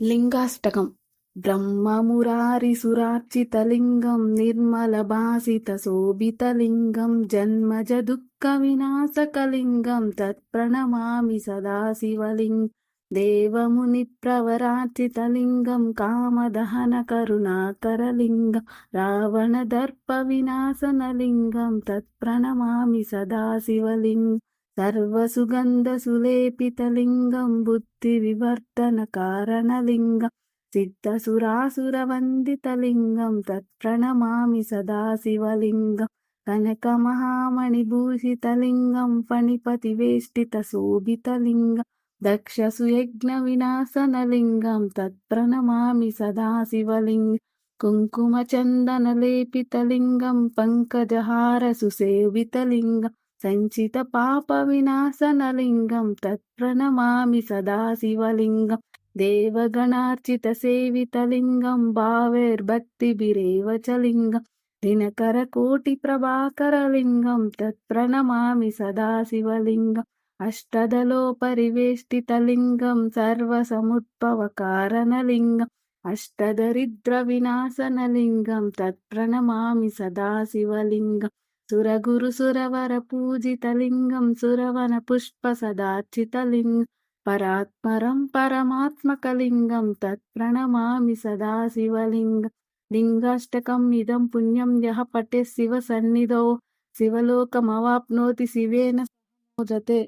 లింగాష్టకం. బ్రహ్మమురారిసురార్చితలింగం నిర్మలభాసితశోభితలింగం జన్మజ దుఃఖ వినాశకలింగం తత్ప్రణమామి సదాశివలింగం దేవముని ప్రవరార్చితలింగం కామదహన కరుణాకరలింగం రావణ దర్ప వినాశనలింగం తత్ప్రణమామి సదాశివలింగం. సర్వసుగంధసులేపితలింగం బుద్ధి వివర్ధన కారణలింగం సిద్ధసురాసురవందితలింగం తత్ప్రణమామి సదాశివలింగం కనకమహామణిభూషితలింగం ఫణిపతివేష్టిత శోభితలింగం దక్షసుయజ్ఞ వినాశనలింగం తత్ప్రణమామి సదాశివలింగం కుంకుమచందనలేపితలింగం పంకజహార సుసేవితలింగం సంచిత పాప వినాశనలింగం తత్ప్రణమామి సదాశివలింగం దేవగణార్చిత సేవితలింగం భావేర్భక్తిభిరేవ చ లింగం. దినకర కోటి ప్రభాకరలింగం తత్ప్రణమామి సదాశివలింగం అష్టదలో పరివేష్టితలింగం సర్వసముద్భవకారణలింగం అష్టదరిద్ర వినాశనలింగం తత్ప్రణమామి సదాశివలింగం సురగురు సురవర పూజితలింగం సురవన పుష్ప సదార్చితలింగం పరాత్మరం పరమాత్మకలింగం తత్ప్రణమామి సదాశివలింగం లింగాష్టకం ఇదం పుణ్యం యహ పటే శివ సన్నిధౌ శివలోకమవాప్నోతి శివేన సహ